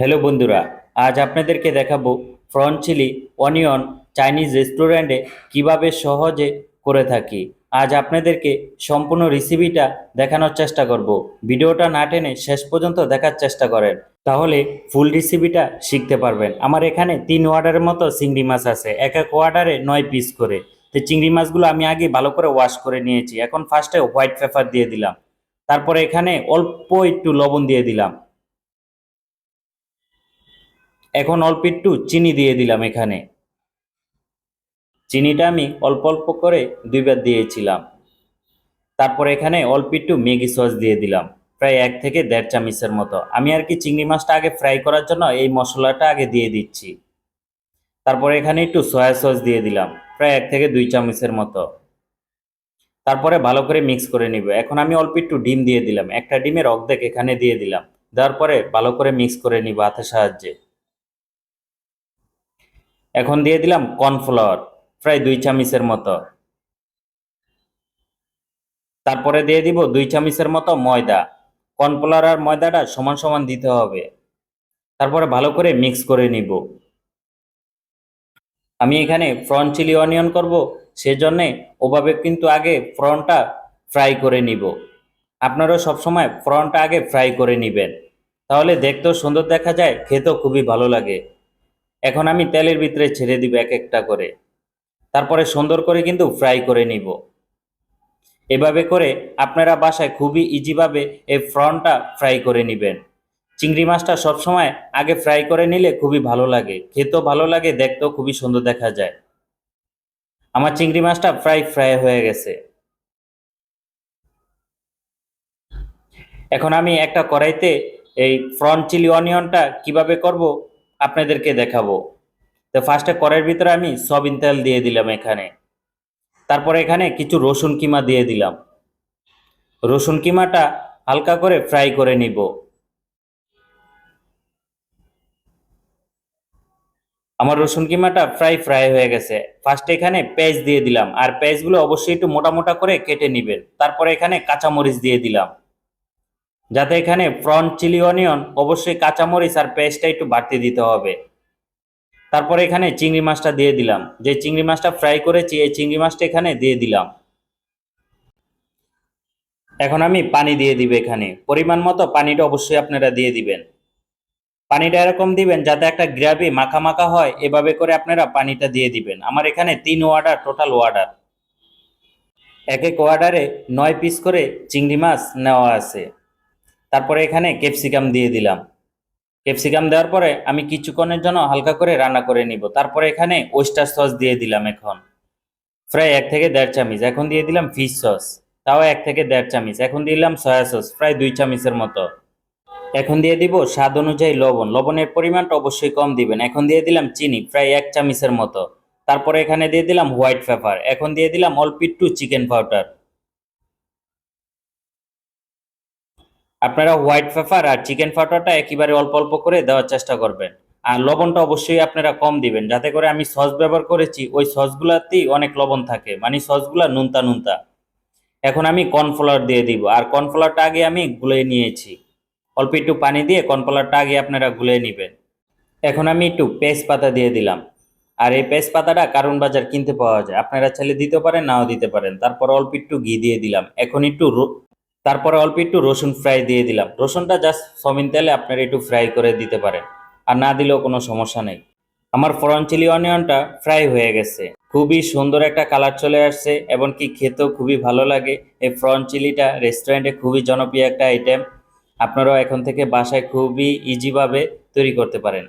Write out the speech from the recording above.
Hello বন্ধুরা, আজ আপনাদেরকে দেখাবো ফ্রন চিলি অনিয়ন চাইনিজ রেস্টুরেন্টে কীভাবে সহজে করে থাকি। আজ আপনাদেরকে সম্পূর্ণ রেসিপিটা দেখানোর চেষ্টা করব। ভিডিওটা না টেনে শেষ পর্যন্ত দেখার চেষ্টা করেন, তাহলে ফুল রেসিপিটা শিখতে পারবেন। আমার এখানে তিন ওয়ার্ডারের মতো চিংড়ি মাছ আছে, এক এক ওয়ার্ডারে নয় পিস করে। তো চিংড়ি মাছগুলো আমি আগে ভালো করে ওয়াশ করে নিয়েছি, এখন ফার্স্টে হোয়াইট পেপার দিয়ে দিলাম। তারপরে এখানে অল্প একটু লবণ দিয়ে দিলাম। এখন অল্প একটু চিনি দিয়ে দিলাম এখানে। চিনিটা আমি অল্প অল্প করে দুইবার দিয়েছিলাম। তারপর এখানে অল্প একটু ম্যাগি সস দিয়ে দিলাম, প্রায় এক থেকে দেড় চামচের মতো। আমি আর কি চিংড়ি মাছটা আগে ফ্রাই করার জন্য এই মশলাটা আগে দিয়ে দিচ্ছি। তারপরে এখানে একটু সয়া সস দিয়ে দিলাম, প্রায় এক থেকে দুই চামচের মতো। তারপরে ভালো করে মিক্স করে নিব। এখন আমি অল্প একটু ডিম দিয়ে দিলাম, একটা ডিমের অর্ধেক এখানে দিয়ে দিলাম। দেওয়ার পরে ভালো করে মিক্স করে নিব হাতের সাহায্যে। এখন দিয়ে দিলাম কর্নফ্লাওয়ার, প্রায় দুই চামচের মতো। তারপরে দিয়ে দিব দুই চামচের মতো ময়দা। কর্নফ্লাওয়ার আর ময়দাটা সমান সমান দিতে হবে। তারপরে ভালো করে মিক্স করে নিব। আমি এখানে ফ্রন চিলি অনিয়ন করব, সেজন্যে ওভাবে কিন্তু আগে ফ্রনটা ফ্রাই করে নিব। আপনারাও সবসময় ফ্রনটা আগে ফ্রাই করে নেবেন। তাহলে দেখতেও সুন্দর দেখা যায়, খেতেও খুবই ভালো লাগে। এখন আমি তেলের ভিতরে ছেড়ে দিব এক একটা করে। তারপরে সুন্দর করে কিন্তু ফ্রাই করে নিব। এভাবে করে আপনারা বাসায় খুবই ইজিভাবে এই ফ্রনটা ফ্রাই করে নেবেন। চিংড়ি মাছটা সবসময় আগে ফ্রাই করে নিলে খুবই ভালো লাগে। খেতেও ভালো লাগে, দেখতেও খুবই সুন্দর দেখা যায়। আমার চিংড়ি মাছটা ফ্রাই ফ্রাই হয়ে গেছে। এখন আমি একটা কড়াইতে এই ফ্রন্ট চিলি অনিয়নটা কীভাবে করব আপনাদেরকে দেখাবো। তো ফার্স্টে কড়াইয়ের ভিতরে আমি সয়াবিন তেল দিয়ে দিলাম এখানে। তারপরে এখানে কিছু রসুন কিমা দিয়ে দিলাম। রসুন কিমাটা হালকা করে ফ্রাই করে নিব। আমার রসুন কিমাটা ফ্রাই ফ্রাই হয়ে গেছে। ফার্স্টে এখানে পেঁয়াজ দিয়ে দিলাম। আর পেঁয়াজগুলো অবশ্যই একটু মোটা মোটা করে কেটে নেবেন। তারপরে এখানে কাঁচামরিচ দিয়ে দিলাম। যাতে এখানে ফ্রন্ট চিলি অনিয়ন, অবশ্যই কাঁচামরিচ আর পেস্টটা একটু বাড়তি দিতে হবে। তারপরে এখানে চিংড়ি মাছটা দিয়ে দিলাম। যে চিংড়ি মাছটা ফ্রাই করেছি, এই চিংড়ি মাছটা এখানে দিয়ে দিলাম। এখন আমি পানি দিয়ে দিব এখানে। পরিমাণ মতো পানিটা অবশ্যই আপনারা দিয়ে দিবেন। পানিটা এরকম দিবেন যাতে একটা গ্রাভি মাখা মাখা হয়, এভাবে করে আপনারা পানিটা দিয়ে দিবেন। আমার এখানে তিন ওয়ার্ডার টোটাল ওয়ার্ডার এক এক ওয়ার্ডারে নয় পিস করে চিংড়ি মাছ নেওয়া আছে। তারপরে এখানে ক্যাপসিকাম দিয়ে দিলাম। ক্যাপসিকাম দেওয়ার পরে আমি কিছুক্ষণের জন্য হালকা করে রান্না করে নিব। তারপরে এখানে ওয়েস্টার সস দিয়ে দিলাম এখন। প্রায় এক থেকে দেড় চামিচ। এখন দিয়ে দিলাম ফিশ সস তাও এক থেকে দেড় চামিচ। এখন দিলাম সয়া সস প্রায় দুই চামচের মতো। এখন দিয়ে দিব স্বাদ অনুযায়ী লবণ। লবণের পরিমাণটা অবশ্যই কম দিবেন। এখন দিয়ে দিলাম চিনি, প্রায় এক চামচের মতো। তারপরে এখানে দিয়ে দিলাম হোয়াইট পেপার এখন দিয়ে দিলাম অল্প একটু চিকেন পাউডার আপনারা হোয়াইট পেপার আর চিকেন পাউডারটা একেবারে অল্প অল্প করে দেওয়ার চেষ্টা করবেন। আর লবণটা অবশ্যই আপনারা কম দিবেন, যাতে করে আমি সস ব্যবহার করেছি, ওই সসগুলাতেই অনেক লবণ থাকে মানে সসগুলা নুনতা নুনতা। এখন আমি কর্নফ্লাওয়ার দিয়ে দিব, আর কর্নফ্লাওয়ারটা আগে আমি গুলে নিয়েছি। অল্প একটু পানি দিয়ে কর্নফ্লাওয়ারটা আগে আপনারা গুলে নেবেন। এখন আমি একটু পেস্ট পাতা দিয়ে দিলাম। আর এই পেস্ট পাতাটা কারণ বাজার কিনতে পাওয়া যায়, আপনারা চাইলে দিতে পারেন, নাও দিতে পারেন। তারপর অল্প একটু ঘি দিয়ে দিলাম। এখন একটু তারপরে অল্প একটু রসুন ফ্রাই দিয়ে দিলাম। রসুনটা জাস্ট সমিন তেলে আপনারা একটু ফ্রাই করে দিতে পারেন। আর না দিলেও কোনো সমস্যা নেই। আমার ফরন চিলি অনিয়নটা ফ্রাই হয়ে গেছে। খুবই সুন্দর একটা কালার চলে আসছে এবং কি খেতেও খুবই ভালো লাগে। এই ফ্রন চিলিটা রেস্টুরেন্টে খুবই জনপ্রিয় একটা আইটেম আপনারাও এখন থেকে বাসায় খুবই ইজিভাবে তৈরি করতে পারেন।